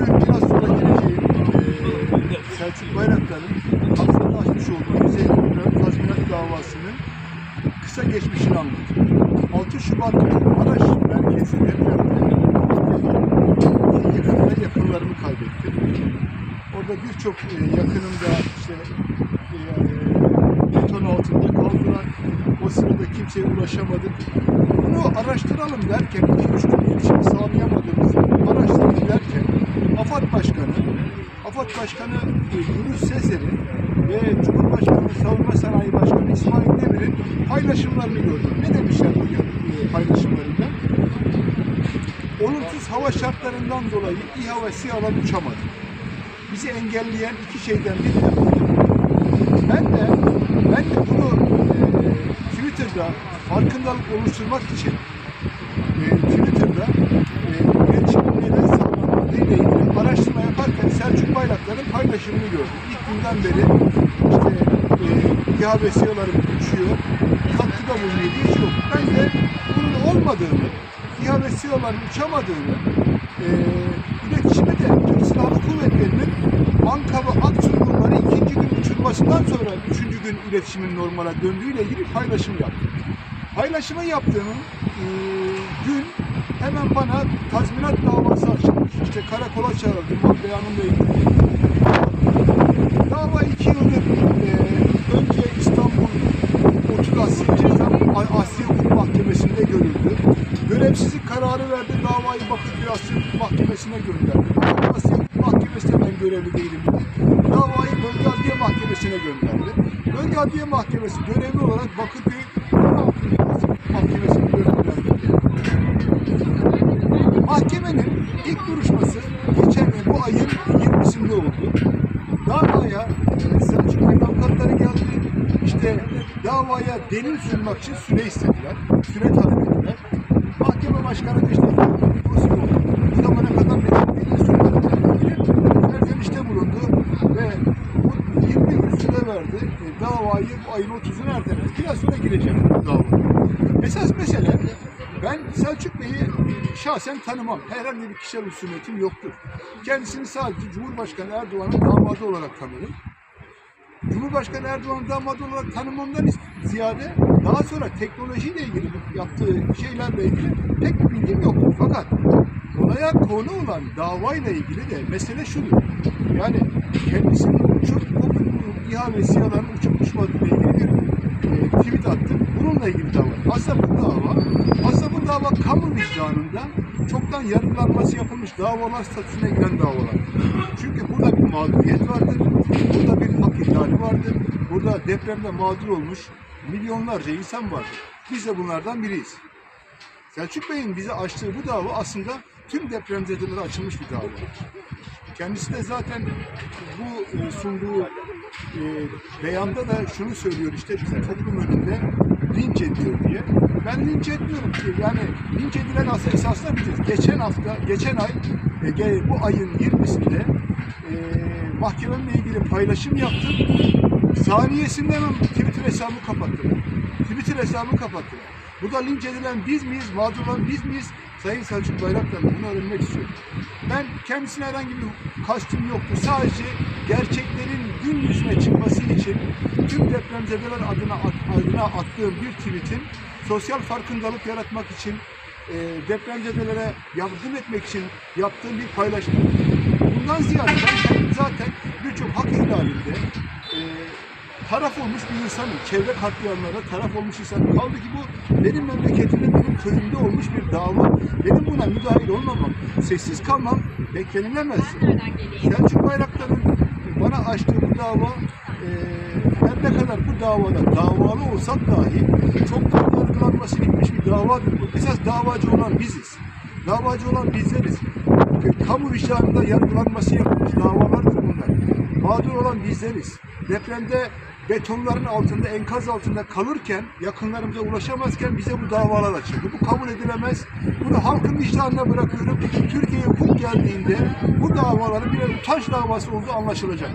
bugün biraz sonra geleceğim eee Selçuk Bayraktar'ın kapsamda açmış olduğu 150 bin lira tazminat davasının kısa geçmişini anlatayım. 6 Şubat Maraş merkezi depremde yakın ve yakınlarımı kaybettim. Orada birçok e, yakınım da işte e, beton altında kaldılar. O sırada kimseye ulaşamadık. Bunu araştıralım derken, 2-3 gün iletişim sağlayamadığımızı araştıralım derken AFAD Başkanı, Başkanı Yunus Sezer'i ve Cumhurbaşkanı Savunma Sanayi Başkanı İsmail Demir'in paylaşımlarını gördüm. Ne demişler bu e, paylaşımlarında? Olumsuz hava şartlarından dolayı İHA ve SİHA'lar uçamadı. Bizi engelleyen iki şeyden biri de. Ben de, ben de bunu e, Twitter'da farkındalık oluşturmak için e, Twitter'da e, iletişimin neden sağlanmadığı ile ilgili araştırma yaparken Selçuk Bayraktar'ın paylaşımını gördüm. İlk günden beri işte e, İHA ve SİHA'larım uçuyor, katkıda bulunuyor diye çok. Ben de bunun olmadığını, İHA ve uçamadığını, e, iletişime de Türk Silahlı Kuvvetleri'nin Anka ve Akçurgunları ikinci gün uçurmasından sonra üçüncü gün iletişimin normale döndüğüyle ilgili paylaşım yaptım. Paylaşımı yaptığım e, gün hemen bana tazminat davası. İşte karakola çağrıldım, bak beyanımla ilgili. Dava iki yıldır e, önce İstanbul Otuk Asya Ceza Asya Hukuk Mahkemesi'nde görüldü. Görevsizlik kararı verdi, davayı Bakırköy Asya Hukuk Mahkemesi'ne gönderdi. Asya Hukuk Mahkemesi'ne ben görevli değilim. Davayı Bölge Adliye Mahkemesi'ne gönderdi. Bölge Adliye Mahkemesi görevli olarak Bakırköy Mahkemesi'ne gönderdi. Mahkemenin ilk duruşması geçen yıl bu ayın 20'sinde oldu. Davaya Selçuk Bey'in avukatları geldi. İşte davaya delil sunmak için süre istediler. Süre talep ettiler. Mahkeme başkanı da işte dosya oldu. Bu zamana kadar ne delil sunmadı. Serzenişte bulundu ve bu 20 gün süre verdi. E, davayı bu ayın 30'unu erteledi. Biraz sonra gireceğim bu davaya. Esas mesele ben Selçuk Bey'i şahsen tanımam. Herhangi bir kişisel husumetim yoktur. Kendisini sadece Cumhurbaşkanı Erdoğan'ın damadı olarak tanırım. Cumhurbaşkanı Erdoğan damadı olarak tanımamdan ziyade daha sonra teknolojiyle ilgili yaptığı şeylerle ilgili pek bir bilgim yoktur. Fakat olaya konu olan davayla ilgili de mesele şudur. Yani kendisinin uçup o İHA ve SİHA'ların uçup uçmadığıyla ilgili bir e, tweet attı. Bununla ilgili dava. Aslında bu dava, aslında bu dava kamu vicdanında çoktan yargılanması yapılmış davalar statüsüne giren davalar. Çünkü burada bir mağduriyet vardır, burada bir hak ihlali vardır, burada depremde mağdur olmuş milyonlarca insan vardır. Biz de bunlardan biriyiz. Selçuk Bey'in bize açtığı bu dava aslında tüm depremzedelere açılmış bir dava. Kendisi de zaten bu e, sunduğu e, beyanda da şunu söylüyor işte bizi toplum önünde linç ediyor diye. Ben linç etmiyorum ki. Yani linç edilen aslında esasında biziz. Geçen hafta, geçen ay, e, bu ayın 20'sinde e, mahkememle ilgili paylaşım yaptım. Saniyesinde hemen Twitter hesabımı kapattılar. Twitter hesabımı kapattılar. Burada linç edilen biz miyiz, mağdur olan biz miyiz? Sayın Selçuk Bayraktar bunu öğrenmek istiyorum. Ben kendisine herhangi bir kastım yoktu. Sadece gerçeklerin gün yüzüne çıkması için tüm depremzedeler adına, adına attığım bir tweetin sosyal farkındalık yaratmak için e, depremzedelere yardım etmek için yaptığım bir paylaşım. Bundan ziyade ben kendim zaten birçok hak ihlalinde e, taraf olmuş bir insanım. Çevre katliamlara taraf olmuş insanım. Kaldı ki bu benim memleketimde, benim köyümde olmuş bir dava. Benim buna müdahil olmamam, sessiz kalmam beklenilemez. Selçuk Bayraktar'ın bana açtığı bu dava e, her ne kadar bu davada davalı olsak dahi çoktan yargılanması bitmiş bir davadır bu. Esas davacı olan biziz. Davacı olan bizleriz. Kamu vicdanında yargılanması yapılmış davalardır bunlar. Mağdur olan bizleriz. Depremde betonların altında, enkaz altında kalırken, yakınlarımıza ulaşamazken bize bu davalar açıldı. Bu kabul edilemez. Bunu halkın vicdanına bırakıyorum. Türkiye'ye hukuk geldiğinde bu davaların bir utanç davası olduğu anlaşılacak.